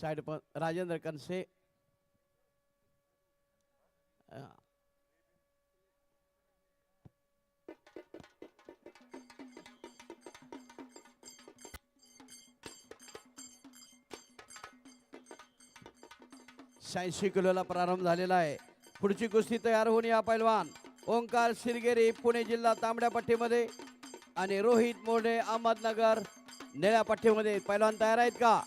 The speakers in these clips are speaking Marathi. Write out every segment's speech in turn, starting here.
साइड पर राजेंद्र कनसे शहाऐंशी किलोला प्रारंभ झालेला आहे. पुढची कुस्ती तयार होऊन या पैलवान. ओंकार शिरगेरी पुणे जिल्हा तांबड्या पट्टीमध्ये आणि रोहित मोढे अहमदनगर निळ्या पट्टीमध्ये. पैलवान तयार आहेत का?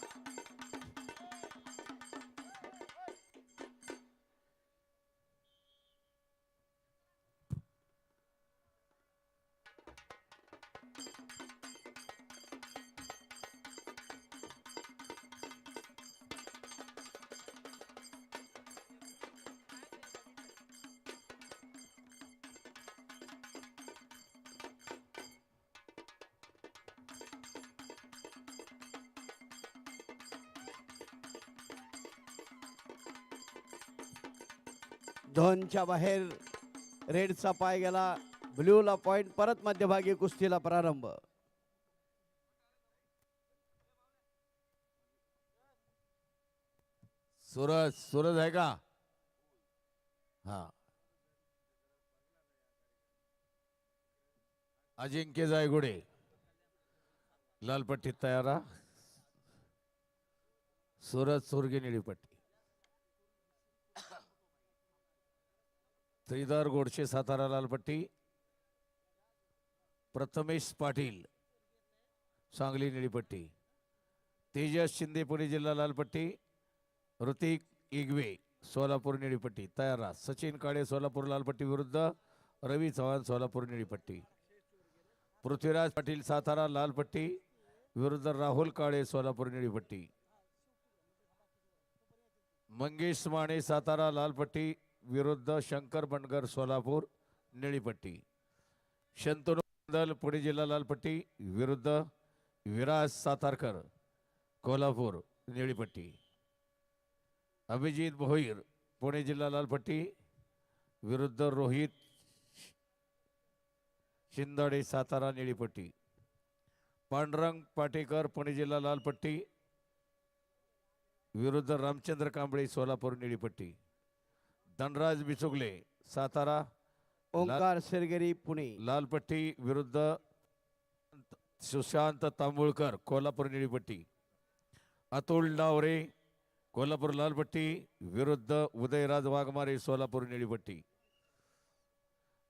दोनच्या बाहेर रेडचा पाय गेला. ब्ल्यूला पॉइंट परत मध्यभागी कुस्तीला प्रारंभ. सूरज सूरज आहे का? हा. अजिंक्य जायगुडे. लालपट्टीत तयारा सूरज सुरगी निळीपट्टी पट्टी श्रीधर गोडशे सातारा लालपट्टी प्रथमेश पाटील सांगली निळीपट्टी तेजस शिंदे पुणे जिल्हा लालपट्टी ऋतिक इगवे सोलापूर निळीपट्टी तयारा सचिन काळे सोलापूर लालपट्टी विरुद्ध रवी चव्हाण सोलापूर निळीपट्टी. पृथ्वीराज पाटील सातारा लालपट्टी विरुद्ध राहुल काळे सोलापूर निळीपट्टी. मंगेश माने सातारा लालपट्टी विरुद्ध शंकर बनगर सोलापूर निळीपट्टी शंतनू दल पुणे जिल्हा लालपट्टी विरुद्ध विराज सातारकर कोल्हापूर निळीपट्टी अभिजित भोईर पुणे जिल्हा लालपट्टी विरुद्ध रोहित शिंदडे सातारा निळीपट्टी पांडुरंग पाटेकर पुणे जिल्हा लालपट्टी विरुद्ध रामचंद्र कांबळे सोलापूर निळीपट्टी धनराज बिचुगले सातारा ओंकार शिरगेरी पुणे लालपट्टी विरुद्ध सुशांत तांबुळकर कोल्हापूर निळीपट्टी अतुल डावरे कोल्हापूर लालपट्टी विरुद्ध उदयराज वाघमारे सोलापूर निळीपट्टी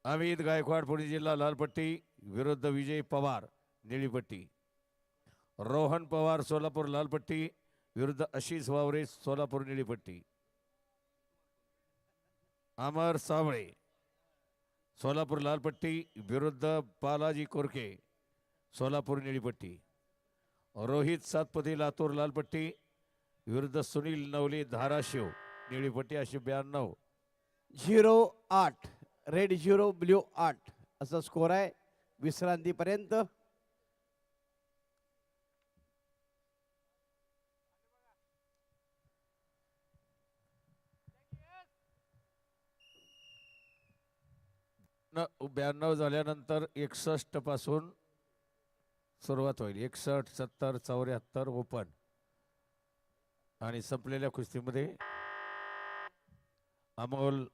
अमित गायकवाड पुणे जिल्हा लालपट्टी विरुद्ध विजय पवार निळीपट्टी रोहन पवार सोलापूर लालपट्टी विरुद्ध आशिष वावरे सोलापूर निळीपट्टी अमर सावळे सोलापूर लालपट्टी विरुद्ध बालाजी कोरके सोलापूर निळीपट्टी. रोहित सातपती लातूर लालपट्टी विरुद्ध सुनील नवली धाराशिव निळीपट्टी अशी ब्याण्णव. झिरो आठ रेड झिरो ब्ल्यू आठ असा स्कोर आहे. विश्रांतीपर्यंत न ब्याण्णव झाल्यानंतर एकसष्टपासून सुरुवात होईल. एकसष्ट सत्तर चौऱ्याहत्तर ओपन. आणि संपलेल्या कुस्तीमध्ये अमोल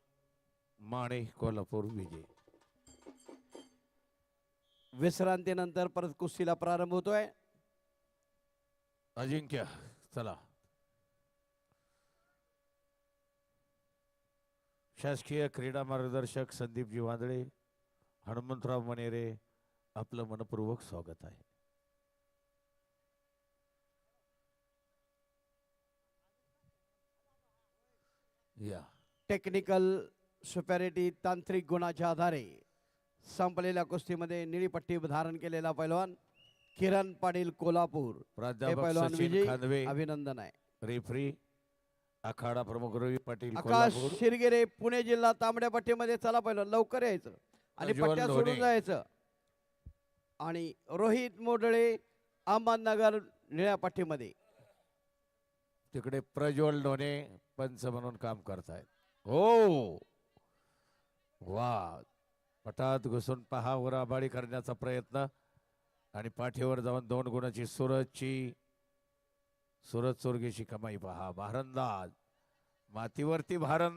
माने कोल्हापूर विजय. विश्रांतीनंतर परत कुस्तीला प्रारंभ होतोय. अजिंक्य चला. शासकीय क्रीडा मार्गदर्शक संदीपजी वांदळे हनुमंतराव मनेरे आपलं मनपूर्वक स्वागत आहे. या. टेक्निकल सुपॅरिटी तांत्रिक गुणाच्या आधारे संपलेल्या कुस्तीमध्ये निळी पट्टी धारण केलेला पैलवान किरण पाटील कोल्हापूर. प्राध्यापक पैलवान सचिन विजय खांदवे. अभिनंदन आहे. रेफरी आखाडा प्रमुख रवी पाटील आकाश कोल्हापूर. शिरगिरे पुणे जिल्हा तांबड्या पट्टीमध्ये चला पहिलं. लवकर यायचं. आणि प्रज्वल पट्ट्या ढोणे. सोडून जायचं. आणि रोहित मोडळे अहमदनगर निळ्या पट्टीमध्ये. तिकडे प्रज्वल डोने पंच म्हणून काम करतायत. हो. वा. पटात घुसून पहा उराबाडी करण्याचा प्रयत्न. आणि पाठीवर जाऊन दोन गुणाची सूरजची सुरत चोरगेची कमाई पहा. भारंदाज. मातीवरती भारंदाज.